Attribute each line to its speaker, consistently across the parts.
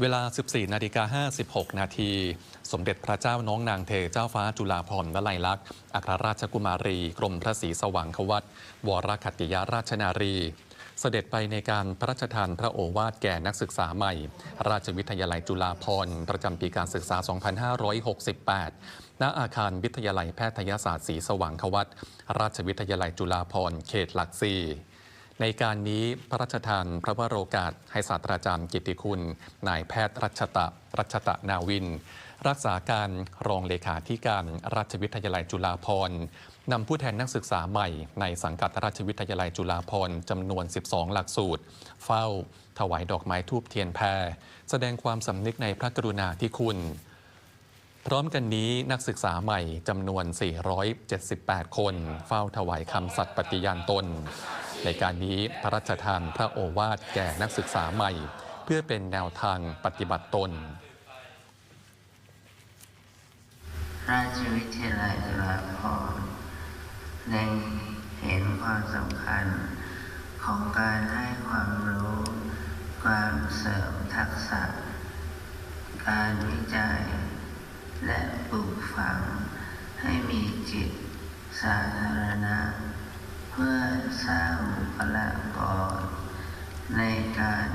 Speaker 1: เวลา 14 นาฬิกา 56 นาที สมเด็จพระเจ้าน้องนางเธอเจ้าฟ้าจุฬาภรณ์วลัยลักษณ์อัครราชกุมารี กรมพระศรีสว่างควัตวรคัตติยราชนารี เสด็จไปในการพระราชทานพระโอวาทแก่นักศึกษาใหม่ ราชวิทยาลัยจุฬาภรณ์ประจำปีการศึกษา 2568 ณ อาคารวิทยาลัยแพทยศาสตร์ศรีสว่างควัตราชวิทยาลัยจุฬาภรณ์เขตหลักสี่ ในการนี้พระราชทานพระวโรกาสให้ศาสตราจารย์กิติคุณ นายแพทย์รัชตะรัชตะนาวิน รักษาการรองเลขาธิการราชวิทยาลัยจุฬาภรณ์นำผู้แทนนักศึกษาใหม่ในสังกัดราชวิทยาลัยจุฬาภรณ์จำนวน 12 หลักสูตร เฝ้า ถวายดอกไม้ทูบเทียนแพร แสดงความสำนึกในพระกรุณาธิคุณ พร้อมกันนี้นักศึกษาใหม่จำนวน 478 คน เฝ้าถวายคำสัตย์ปฏิญาณตน ในการนี้พระราชทานพระโอวาทแก่นักศึกษาใหม่ เพื่อเป็นแนวทางปฏิบัติตน
Speaker 2: ราชวิทยาลัยจุฬาภรณ์เล็งเห็นความสำคัญของการให้ความรู้ ความเสริมทักษะ การวิจัย และปลูกฝังให้มีจิตสาธารณะ เพื่อสร้างบุคลากรในการ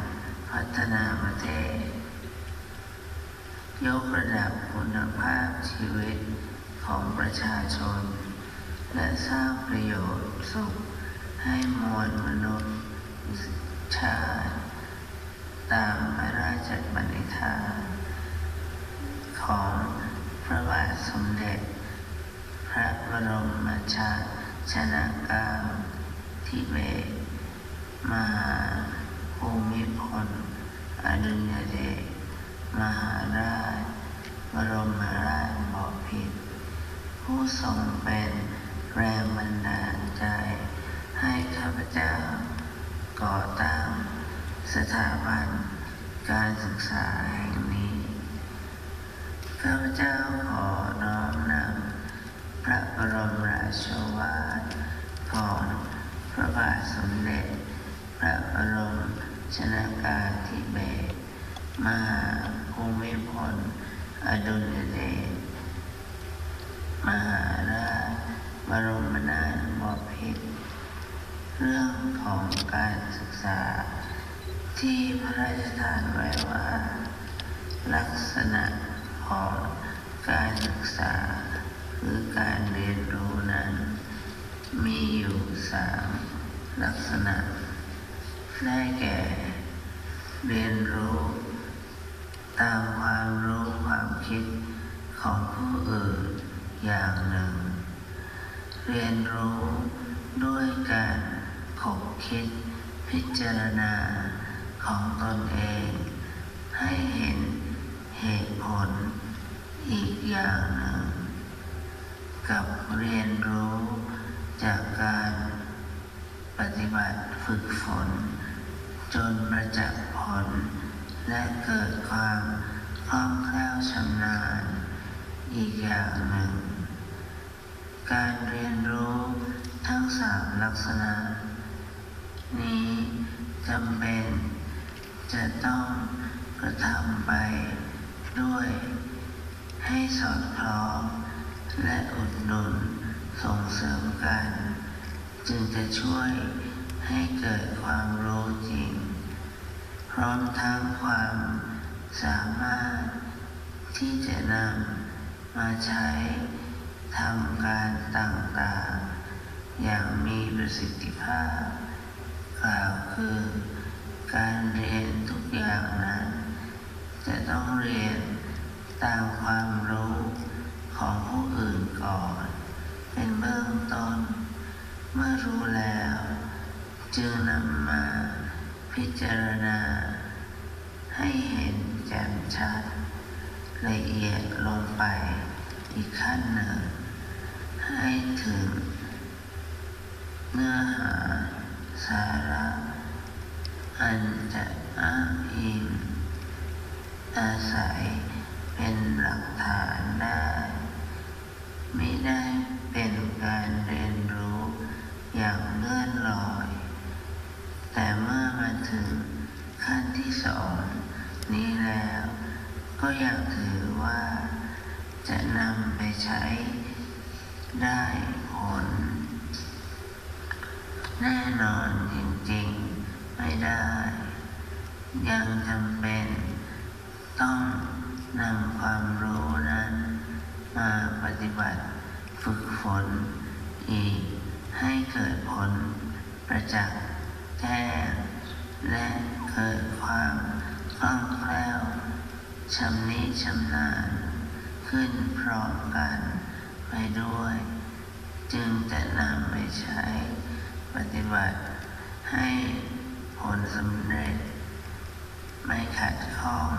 Speaker 2: พัฒนาประเทศ ยกระดับคุณภาพชีวิตของประชาชน และสร้างประโยชน์สุขให้มวลมนุษย์ชาติตามพระราชบัญญัติของพระบาทสมเด็จ พระบรมชา ชนเกาธิเบมหาภูมิพลอดุลยเดชมหาราช บรมราชบพิตรผู้ทรงเป็นแรงบันดาลใจ ให้ข้าพเจ้า ก่อตั้งสถาบันการศึกษาแห่งนี้ ข้าพเจ้าขอน้อม รมราโชวาทของพระบาทสมเด็จ พระบรมชนากาธิเบศรมหาภูมิพลอดุลยเดชมหาราชบรมนาถบพิตรเรื่องของการศึกษา ที่พระราชทานไว้ว่า ลักษณะของการศึกษา หรือการเรียนรู้นั้น มีอยู่สามลักษณะ ได้แก่ เรียนรู้ ตามความรู้ความคิดของผู้อื่นอย่างหนึ่ง เรียนรู้ด้วยการขบคิดพิจารณาของตนเอง ให้เห็นเหตุผลอีกอย่างหนึ่ง เรียนรู้จากการปฏิบัติฝึกฝน จนประจักษ์ผล และเกิดความคล่องแคล่วชำนาญ อีกอย่างหนึ่ง การเรียนรู้ทั้งสามลักษณะ นี้จำเป็นจะต้องกระทำไปด้วยให้สอดคล้อง และอุดหนุนส่งเสริมกัน จึงจะช่วยให้เกิดความรู้จริง พร้อมทั้งความสามารถที่จะนำมาใช้ทำการต่างๆ อย่างมีประสิทธิภาพ กล่าวคือการเรียนทุกอย่างนั้น จะต้องเรียนตามความรู้ ของผู้อื่นก่อน เป็นเบื้องต้น เมื่อรู้แล้ว จึงนำมาพิจารณา ให้เห็นแจ่มชัด ละเอียดลงไปอีกขั้นหนึ่ง ให้ถึง เนื้อหาสาระอันจะอ้างอิงอาศัยเป็นหลักฐานได้ ไม่ได้เป็นการเรียนรู้อย่างเลื่อนลอย แต่เมื่อมาถึงขั้นที่สองนี้แล้ว ก็ยากถือว่า จะนำไปใช้ได้ผล แน่นอนจริงๆไม่ได้ ยังจำเป็น ต้องนำความรู้ ฏิบัติ ฝึกฝนอีกให้เกิดผลประจักษ์แจ้งและเกิดความคล่องแคล่วชำนิชำนาญ ขึ้นพร้อมกันไปด้วย จึงจะนำไปใช้ปฏิบัติ ให้ผลสำเร็จ ไม่ขัดข้อง